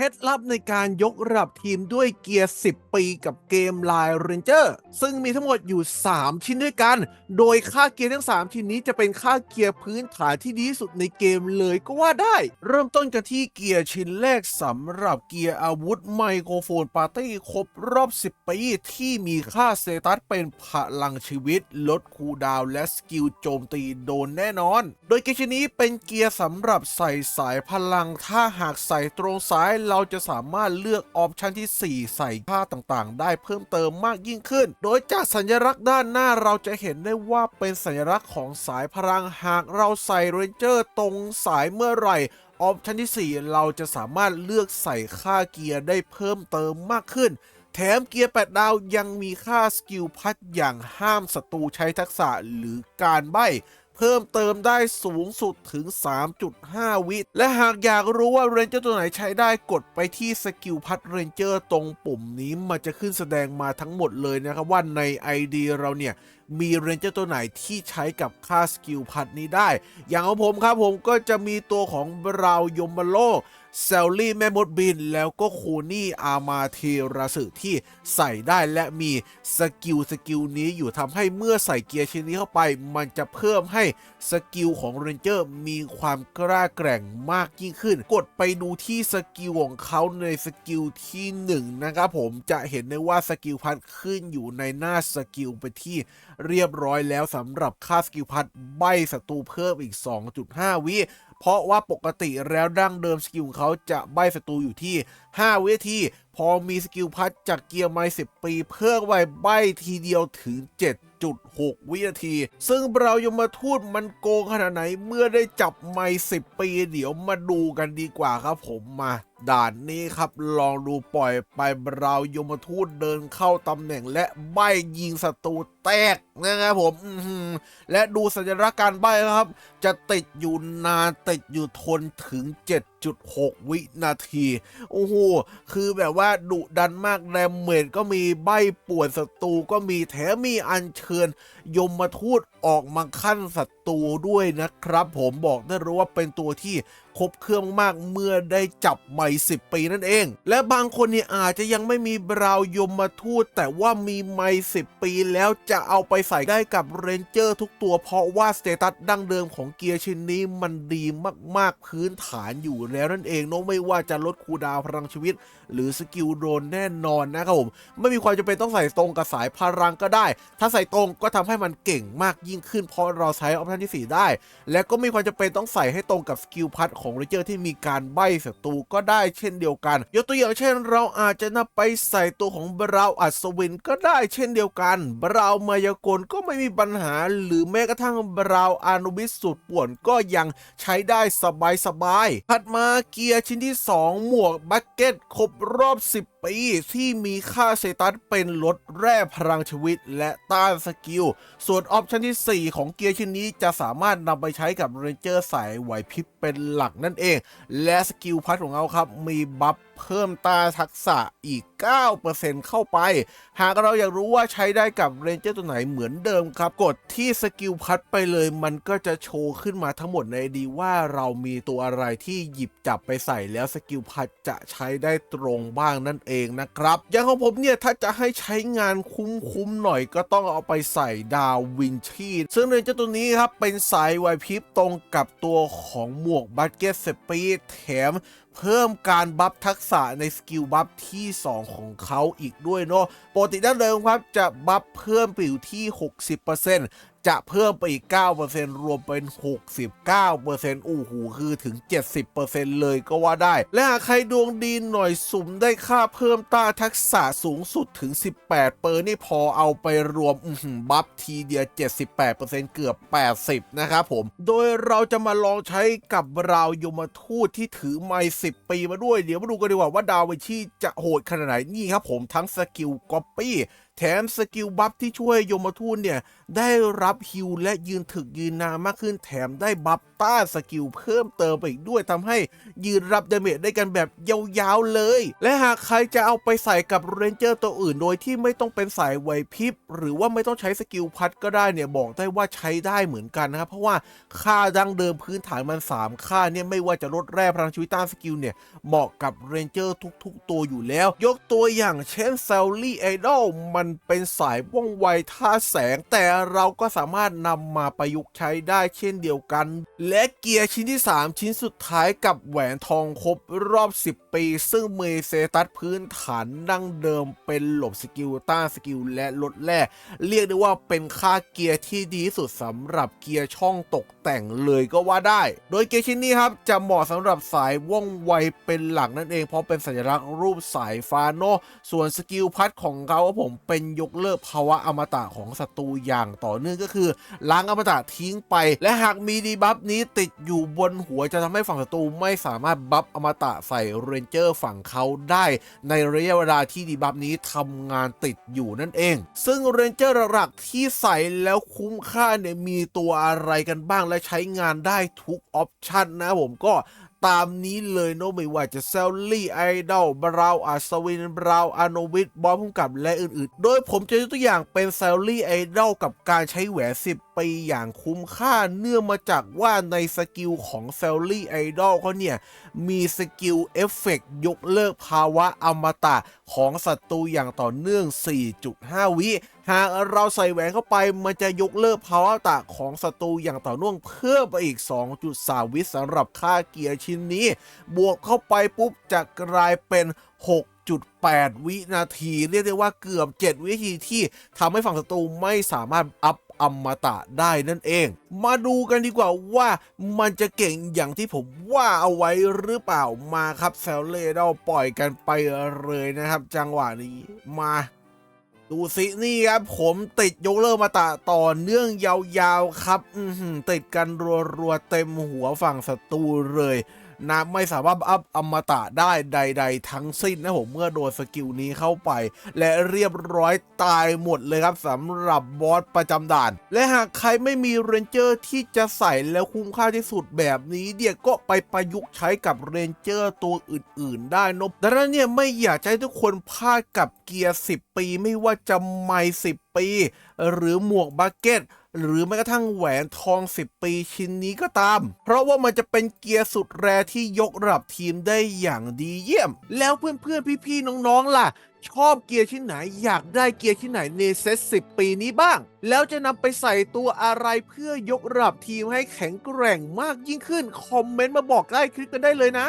เคล็ดลับในการยกระดับทีมด้วยเกียร์ 10 ปีกับเกม Line Ranger ซึ่งมีทั้งหมดอยู่ 3 ชิ้นด้วยกัน โดยค่าเกียร์ทั้ง 3 ชิ้นนี้จะเป็นค่าเกียร์พื้นฐานที่ดีที่สุดในเกมเลยก็ว่าได้ เริ่มต้นกันที่เกียร์ชิ้นแรกสำหรับเกียร์อาวุธไมโครโฟนปาร์ตี้ครบรอบ 10 ปี ที่มีค่าสเตตัสเป็นพลังชีวิต ลดคูดาวและสกิลโจมตีโดนแน่นอน โดยเกียร์ชิ้นนี้เป็นเกียร์สำหรับใส่สายพลังถ้าหากใส่ตรงซ้ายเราจะสามารถเลือกออปชันที่ 4 ใส่ค่าต่างๆ ได้เพิ่มเติมมากยิ่งขึ้น โดยจากสัญลักษณ์ด้านหน้าเราจะเห็นได้ว่าเป็นสัญลักษณ์ของสายพลังหากเราใส่เรนเจอร์ตรงสายเมื่อไหร่ออปชันที่ 4 เราจะสามารถเลือกใส่ค่าเกียร์ได้เพิ่มเติมมากขึ้น แถมเกียร์ 8 ดาวยังมีค่าสกิลพัดอย่างห้ามศัตรูใช้ทักษะหรือการใบ้ เพิ่มเติมได้สูงสุดถึง 3.5 วิ และหากอยากรู้ว่าเรนเจอร์ตัวไหนใช้ได้กดไปที่สกิลพัดเรนเจอร์ตรงปุ่มนี้มันจะขึ้นแสดงมาทั้งหมดเลยนะครับว่าใน ID เราเนี่ย มีเรนเจอร์ตัวไหนที่ใช้กับค่าสกิลพัดนี้ได้ อย่างของผมครับผมก็จะมีตัวของบราวยมโลเซลลี่แม่มดบิน แล้วก็โคนี่อามาเทราสึที่ใส่ได้และมีสกิลสกิลนี้อยู่ทำให้เมื่อใส่เกียร์ชิ้นนี้เข้าไป มันจะเพิ่มให้สกิลของเรนเจอร์มีความกล้าแกร่งมากยิ่งขึ้น กดไปดูที่สกิลของเขาในสกิลที่1นะครับผมจะเห็นได้ว่าสกิลพัดขึ้นอยู่ในหน้าสกิลไปที่เรียบร้อยแล้วสำหรับค่าสกิลพัดใบศัตรูเพิ่มอีก 2.5 วิเพราะว่าปกติแล้วดั้งเดิมสกิลของเขาจะใบศัตรูอยู่ที่ 5 วินาที พอมีสกิลพัดจากเกียร์ไม้10 ปีเพิ่มไว้ใบทีเดียวถึง 7.6 วินาที ซึ่งเรายมาทูตมันโกงขนาดไหนเมื่อได้จับไม้10 ปี เดี๋ยวมาดูกันดีกว่าครับผมมา ด่านนี้ครับลองดูปล่อยไปเรายมทูตเดินเข้าตำแหน่งและใบยิงศัตรูแตกนะครับผมและดูสัญลักษณ์การใบครับ จะติดอยู่นานติดอยู่ทนถึง 7.6 วินาที โอ้โห คือแบบว่าดุดันมากแรมเมดก็มีใบป่วนศัตรูก็มีแถมมีอัญเชิญ ยมทูตออกมาขั้นศัตรูด้วยนะครับ ผมบอกได้รู้ว่าเป็นตัวที่ครบเครื่องมากเมื่อได้จับใหม่ 10 ปีนั่นเอง และบางคนเนี่ยอาจจะยังไม่มีบราวยมมาทูต แต่ว่ามีใหม่ 10 ปีแล้วจะเอาไปใส่ได้กับเรนเจอร์ทุกตัว เพราะว่าสเตตัสดั้งเดิมของเกียร์ชิ้นนี้มันดีมากๆพื้นฐานอยู่แล้วนั่นเองเนอะไม่ว่าจะลดคูดาวพลังชีวิต หรือสกิลโดนแน่นอนนะครับผมไม่มีความจำเป็นต้องใส่ตรงกับสายพลังก็ได้ ถ้าใส่ตรงก็ทำให้มันเก่งมากยิ่งขึ้นเพราะเราใช้ออปชันที่ 4 ได้ และก็ไม่มีความจำเป็นต้องใส่ให้ตรงกับสกิลพัดของเรเจอร์ที่มีการใบ้ศัตรูก็ได้เช่นเดียวกัน ยกตัวอย่างเช่น เราอาจจะนำไปใส่ตัวของบราวอัศวินก็ได้เช่นเดียวกัน บราวมายากลก็ไม่มีปัญหา หรือแม้กระทั่งบราวอานุบิสสุดป่วนก็ยังใช้ได้สบายๆถัดมาเกียร์ชิ้นที่ 2 หมวกบักเก็ตครบรอบ 10ปีที่มีค่าเซตัสเป็นลดแร่พลังชีวิตและต้านสกิล ส่วนออปชันที่ 4 ของเกียร์ชิ้นนี้จะสามารถนำไปใช้กับเรนเจอร์สายไหวพริบเป็นหลักนั่นเอง และสกิลพัดของเขาครับ มีบัฟเพิ่มตาทักษะอีก 9%เข้าไป หากเราอยากรู้ว่าใช้ได้กับเรนเจอร์ตัวไหนเหมือนเดิมครับ กดที่สกิลพัดไปเลย มันก็จะโชว์ขึ้นมาทั้งหมดในดีว่าเรามีตัวอะไรที่หยิบจับไปใส่แล้วสกิลพัดจะใช้ได้ตรงบ้างนั่นเองนะครับ อย่างของผมเนี่ยถ้าจะให้ใช้งานคุ้มๆหน่อยก็ต้องเอาไปใส่ดาววินชีซึ่งเรนเจอร์ตัวนี้ครับเป็นสายไวพริบตรงกับตัวของหมวกบัตเก็ตสปีดแถมเพิ่มการบัฟทักษะในสกิลบัฟที่ 2 ของเขาอีกด้วยเนาะปกติด้านเดิมครับจะบัฟเพิ่มปอยู่ที่ 60% จะเพิ่มไปอีก 9%รวมเป็น 69%อู้หูคือถึง 70%เลยก็ว่าได้ และหากใครดวงดีหน่อยสุ่มได้ค่าเพิ่มต้าทักษะสูงสุดถึง 18 เปอร์นี่พอเอาไปรวมบัฟทีเดียว78%เกือบ 80 นะครับผม โดยเราจะมาลองใช้กับราวยมทูตที่ถือไมค์10 ปีมาด้วย เดี๋ยวมาดูกันดีกว่าว่าดาววินชีจะโหดขนาดไหนนี่ครับผมทั้งสกิลก๊อปปี้ แถมสกิลบัฟที่ช่วยโยมทูตเนี่ย ได้รับฮิวและยืนถึกยืนนานมากขึ้นแถมได้บัฟต้านสกิลเพิ่มเติมไปอีกด้วยทำให้ยืนรับดาเมจได้กันแบบยาวๆเลย และหากใครจะเอาไปใส่กับเรนเจอร์ตัวอื่นโดยที่ไม่ต้องเป็นสายไหวพริบ หรือว่าไม่ต้องใช้สกิลพัดก็ได้เนี่ยบอกได้ว่าใช้ได้เหมือนกันนะครับเพราะว่าค่าดังเดิมพื้นฐานมัน 3 ค่าเนี่ยไม่ว่าจะลดแร่พลังชีวิตต้านสกิลเนี่ยเหมาะกับเรนเจอร์ทุก ๆ ตัวอยู่แล้ว ยกตัวอย่างเช่นเซลลี่ไอดอลมันเป็นสายว่องไวท่าแสง แต่เราก็สามารถนำมาประยุกต์ใช้ได้เช่นเดียวกัน และเกียร์ชิ้นที่ 3 ชิ้นสุดท้ายกับแหวนทองครบรอบ 10 ปี ซึ่งเมเซตัสพื้นฐานดั้งเดิมเป็นหลบสกิลต้านสกิลและลดแร่เรียกได้ว่าเป็นค่าเกียร์ที่ดีที่สุดสำหรับเกียร์ช่องตกแต่งเลยก็ว่าได้ โดยเกียร์ชิ้นนี้ครับจะเหมาะสำหรับสายว่องไวเป็นหลักนั่นเองเพราะเป็นสัญลักษณ์รูปสายฟ้าเนส่วนสกิลพัดของเขาครับผมเป็นยกเลิกภาวะอมตะของศัตรูอย่างต่อเนื่องก็คือ ล้างอมตะทิ้งไป และหากมีดีบัฟนี้ติดอยู่บนหัวจะทำให้ฝั่งศัตรูไม่สามารถบัฟอมตะใส่เรนเจอร์ฝั่งเขาได้ ในระยะเวลาที่ดีบัฟนี้ทำงานติดอยู่นั่นเอง ซึ่งเรนเจอร์หลักที่ใส่แล้วคุ้มค่าเนี่ยมีตัวอะไรกันบ้างและใช้งานได้ทุกออปชันนะผมก็ ตามนี้เลยเนอะไม่ว่าจะเซลลี่ไอดอลบราวอัศวินบราวอาโนวิทบอมพุ่มกับและอื่นๆ โดยผมจะยกตัวอย่างเป็นเซลลี่ไอดอลกับการใช้แหวน10ปีอย่างคุ้มค่าเนื่องมาจากว่าในสกิลของเซลลี่ไอดอลเขาเนี่ย มีสกิลเอฟเฟกยกเลิกภาวะอมตะของศัตรูอย่างต่อเนื่อง 4.5 วิ หากเราใส่แหวนเข้าไปมันจะยกเลิกภาวะตะของศัตรูอย่างต่อเนื่องเพิ่มไปอีก 2.3 วิสำหรับค่าเกียร์ชิ้นนี้ บวกเข้าไปปุ๊บจะกลายเป็น 6.8 วินาที เรียกได้ว่าเกือบ 7 วินาทีที่ทำให้ฝั่งศัตรูไม่สามารถอัพอมตะได้นั่นเอง มาดูกันดีกว่าว่ามันจะเก่งอย่างที่ผมว่าเอาไว้หรือเปล่ามาครับแซลเล่เราปล่อยกันไปเลยนะครับ จังหวะนี้มา ดูสินี่ครับผมติดยกเลิกมาตะต่อเนื่องยาวๆครับ อืติดกันรัวๆเต็มหัวฝั่งศัตรูเลย นะไม่สามารถอัพอมตะได้ใด ๆ ทั้งสิ้นนะผมเมื่อโดนสกิลนี้เข้าไป และเรียบร้อยตายหมดเลยครับสำหรับบอสประจำด่าน และหากใครไม่มีเรนเจอร์ที่จะใส่แล้วคุ้มค่าที่สุดแบบนี้เดี๋ยก็ไปประยุกต์ใช้กับเรนเจอร์ตัวอื่น ๆ ได้นบดังนั้นเนี่ยไม่อยากให้ทุกคนพลาดกับเกียร์ 10 ปี ไม่ว่าจะไม่10 ปี หรือหมวกบักเก็ต หรือแม้กระทั่งแหวนทอง 10 ปีชิ้นนี้ก็ตาม เพราะว่ามันจะเป็นเกียร์สุดแรที่ยกระดับทีมได้อย่างดีเยี่ยม แล้วเพื่อนๆ พี่ๆ น้องๆ ล่ะ ชอบเกียร์ชิ้นไหนอยากได้เกียร์ชิ้นไหนในเซต10 ปีนี้บ้าง แล้วจะนำไปใส่ตัวอะไรเพื่อยกระดับทีมให้แข็งแกร่งมากยิ่งขึ้น คอมเมนต์มาบอกใกล้คลิปกันได้เลยนะ